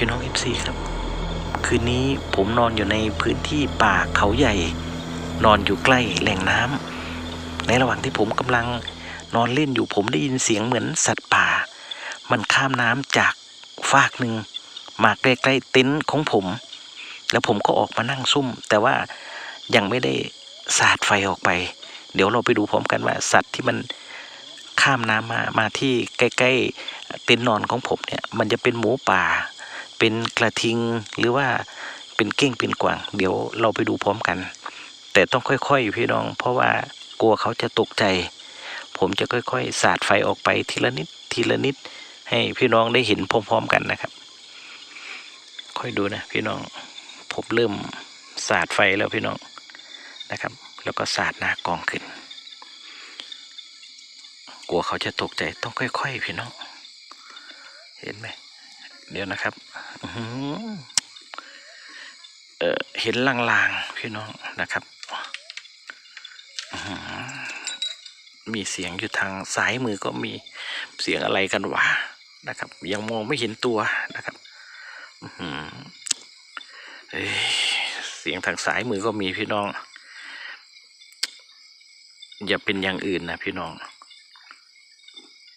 พี่น้องเอฟซีครับ คืนนี้ผมนอนอยู่ในพื้นที่ป่าเขาใหญ่ นอนอยู่ใกล้แหล่งน้ำในระหว่างที่ผมกำลังนอนเล่นอยู่ผมได้ยินเสียงเหมือนสัตว์ป่า มันข้ามน้ำจากฟากหนึ่งมาใกล้ๆเต็นท์ของผม แล้วผมก็ออกมานั่งซุ่ม แต่ว่ายังไม่ได้สาดไฟออกไป เดี๋ยวเราไปดูพร้อมกันว่าสัตว์ที่มันข้ามน้ำมามาที่ใกล้ ๆ เต็นท์นอนของผมเนี่ย มันจะเป็นหมูป่า เป็นกระทิงหรือว่าเป็นเก้งเป็นกวางเดี๋ยวเราไปดูพร้อมกัน แต่ต้องค่อยๆพี่น้อง เพราะว่ากลัวเขาจะตกใจ ผมจะค่อยๆ สาดไฟออกไปทีละนิดทีละนิด ให้พี่น้องได้เห็นพร้อมๆกันนะครับ ค่อยดูนะพี่น้อง ผมเริ่มสาดไฟแล้วพี่น้องนะครับ แล้วก็สาดหน้ากองขึ้น กลัวเขาจะตกใจต้องค่อย ๆ พี่น้อง เห็นไหม เดี๋ยวนะครับเออเห็นลางๆพี่น้องนะครับ มีเสียงอยู่ทางซ้ายมือก็มีเสียงอะไรกันวะนะครับ ยังมองไม่เห็นตัวนะครับเอ้เสียงทางซ้ายมือก็มีพี่น้อง อย่าเป็นอย่างอื่นนะพี่น้อง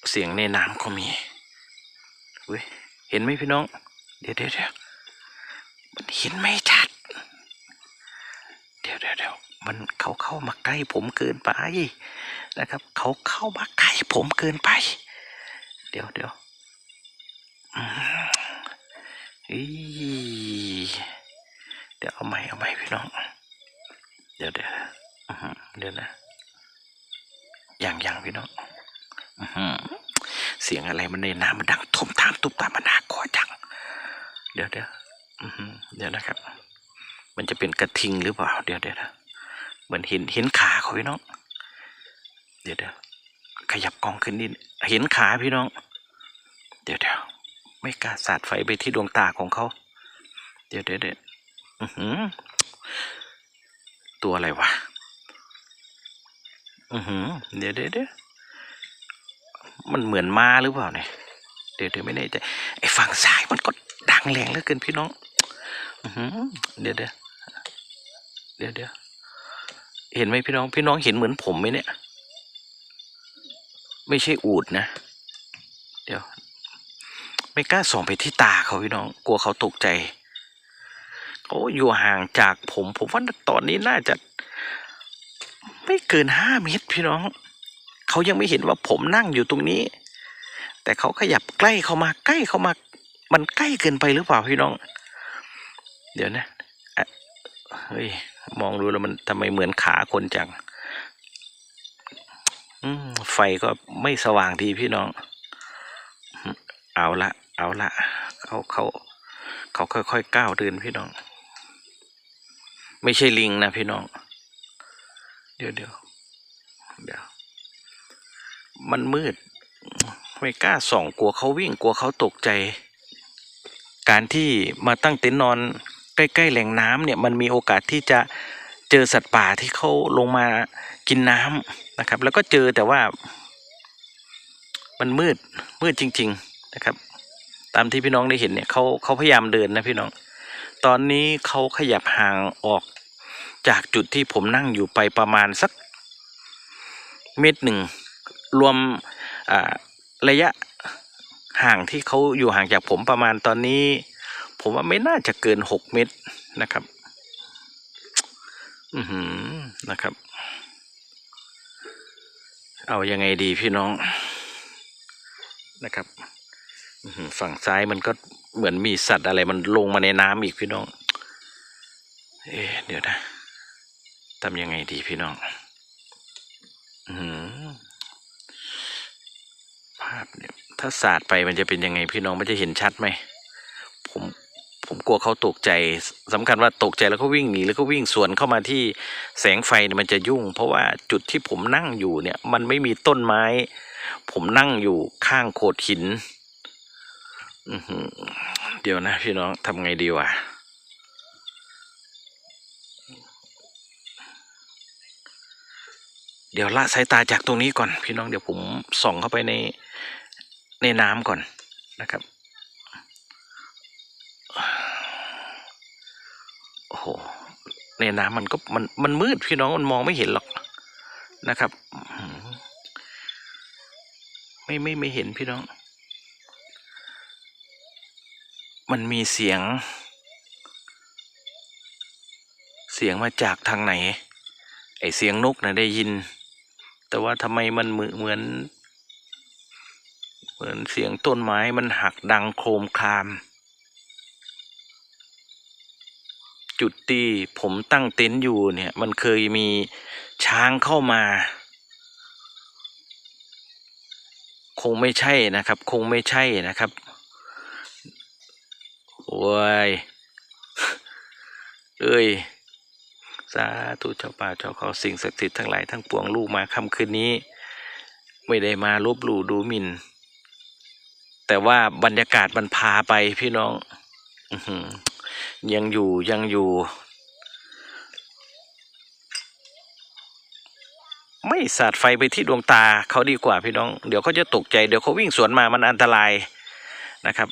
เสียงในน้ำก็มีเว้ย เห็นไหมพี่น้อง เดี๋ยวเดี๋ยวเดี๋ยวมันเห็นไม่ชัด เดี๋ยวเดี๋ยวเดี๋ยวมันเขาเข้ามาใกล้ผมเกินไปนะครับ เขาเข้ามาใกล้ผมเกินไป เดี๋ยวเดี๋ยวอืมอีเดี๋ยวเอาใหม่เอาใหม่พี่น้อง เดี๋ยวเดี๋ยวอื้อหือเดี๋ยวนะอย่างอย่างพี่น้อง อือ สียงอะไรมันในน้ำมันดังทุบตามทุบตามมันน่ากลัวจัง เดี๋ยวเดี๋ยวเดี๋ยวนะครับ มันจะเป็นกระทิงหรือเปล่า เดี๋ยวเดี๋ยวนะเหมือนเห็นเห็นขาเขาพี่น้อง เดี๋ยวเดี๋ยวขยับกองขึ้นนิดเห็นขาพี่น้อง เดี๋ยวเดี๋ยวไม่กล้าสาดไฟไปที่ดวงตาของเขา เดี๋ยวเดี๋ยวเดี๋ยวตัวอะไรวะ อือหือ เดี๋ยวเดี๋ยวเดี๋ยว มันเหมือนมาหรือเปล่าเนี่ยเดี๋ยวเดี๋ยวไม่แน่ใจไอ้ฝั่งซ้ายมันก็ดังแรงเหลือเกินพี่น้องอืเดี๋ยวเดี๋ยวเดี๋ยวเดี๋ยวเห็นไหมพี่น้อง พี่น้องเห็นเหมือนผมไหมเนี่ย ไม่ใช่อูดนะ เดี๋ยว ไม่กล้าส่องไปที่ตาเขาพี่น้อง กลัวเขาตกใจเขาอยู่ห่างจากผม ผมว่าตอนนี้น่าจะ ไม่เกินห้าเมตรพี่น้อง เขายังไม่เห็นว่าผมนั่งอยู่ตรงนี้ แต่เขาขยับใกล้เข้ามาใกล้เข้ามา มันใกล้เกินไปหรือเปล่าพี่น้อง เดี๋ยวนะเฮ้ยมองดูแล้วมันทำไมเหมือนขาคนจังไฟก็ไม่สว่างดีพี่น้อง เอาละเอาละเขาเขาเขาค่อยๆก้าวเดินพี่น้อง ไม่ใช่ลิงนะพี่น้อง เดี๋ยวเดี๋ยวเดี๋ยว มันมืด ไม่กล้าส่องกลัวเขาวิ่งกลัวเขาตกใจ การที่มาตั้งเต็นท์นอนใกล้ๆแหล่งน้ำเนี่ยมันมีโอกาสที่จะเจอสัตว์ป่าที่เขาลงมากินน้ำนะครับ แล้วก็เจอแต่ว่า มันมืดมืดจริง ๆนะครับ ตามที่พี่น้องได้เห็นเนี่ยเขาเขาพยายามเดินนะพี่น้อง ตอนนี้เขาขยับห่างออกจากจุดที่ผมนั่งอยู่ไปประมาณสักเมตรหนึ่ง รวมระยะห่างที่เขาอยู่ห่างจากผมประมาณตอนนี้ ผมว่าไม่น่าจะเกินหกเมตรนะครับ อือหือนะครับ เอายังไงดีพี่น้องนะครับฝั่งซ้ายมันก็เหมือนมีสัตว์อะไรมันลงมาในน้ำอีกพี่น้อง เอ๊เดี๋ยวนะทำยังไงดีพี่น้อง อือหือภาพเนี่ย ถ้าสาดไปมันจะเป็นยังไงพี่น้องมันจะเห็นชัดไหมผมผมกลัวเขาตกใจสำคัญว่าตกใจแล้วก็วิ่งหนีแล้วก็วิ่งสวนเข้ามาที่แสงไฟเนี่ยมันจะยุ่ง เพราะว่าจุดที่ผมนั่งอยู่เนี่ย มันไม่มีต้นไม้ ผมนั่งอยู่ข้างโขดหินเดี๋ยวนะพี่น้องทำไงดีวะเดี๋ยวละสายตาจากตรงนี้ก่อน พี่น้องเดี๋ยวผมส่องเข้าไปใน ในน้ำก่อนนะครับ โอ้โห ในน้ำมันก็มันมันมืดพี่น้องมันมองไม่เห็นหรอกนะครับ ไม่ไม่ไม่เห็นพี่น้อง มันมีเสียง เสียงมาจากทางไหน ไอเสียงนกนะได้ยิน แต่ว่าทำไมมันเหมือน เหมือนเสียงต้นไม้มันหักดังโครมคราม จุดที่ผมตั้งเต็นท์อยู่เนี่ยมันเคยมีช้างเข้ามา คงไม่ใช่นะครับ คงไม่ใช่นะครับโอ้ยเอ้ยสาธุเจ้าป่าเจ้าเขาสิ่งศักดิ์สิทธิ์ทั้งหลายทั้งปวงลูกมาค่ำคืนนี้ ไม่ได้มาลบหลู่ดูหมิ่น แต่ว่าบรรยากาศมันพาไปพี่น้องอยังอยู่ยังอยู่ ไม่สาดไฟไปที่ดวงตาเขาดีกว่าพี่น้อง เดี๋ยวเขาจะตกใจเดี๋ยวเขาวิ่งสวนมามันอันตรายนะครับ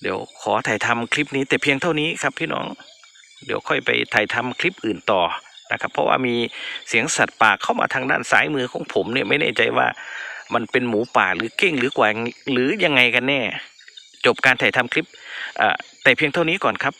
เดี๋ยวขอถ่ายทำคลิปนี้แต่เพียงเท่านี้ครับพี่น้อง เดี๋ยวค่อยไปถ่ายทำคลิปอื่นต่อนะครับ เพราะว่ามีเสียงสัตว์ป่าเข้ามาทางด้านซ้ายมือของผมเนี่ยไม่แน่ใจว่า มันเป็นหมูป่าหรือเก้งหรือกวางหรือยังไงกันแน่ จบการถ่ายทำคลิปแต่เพียงเท่านี้ก่อนครับ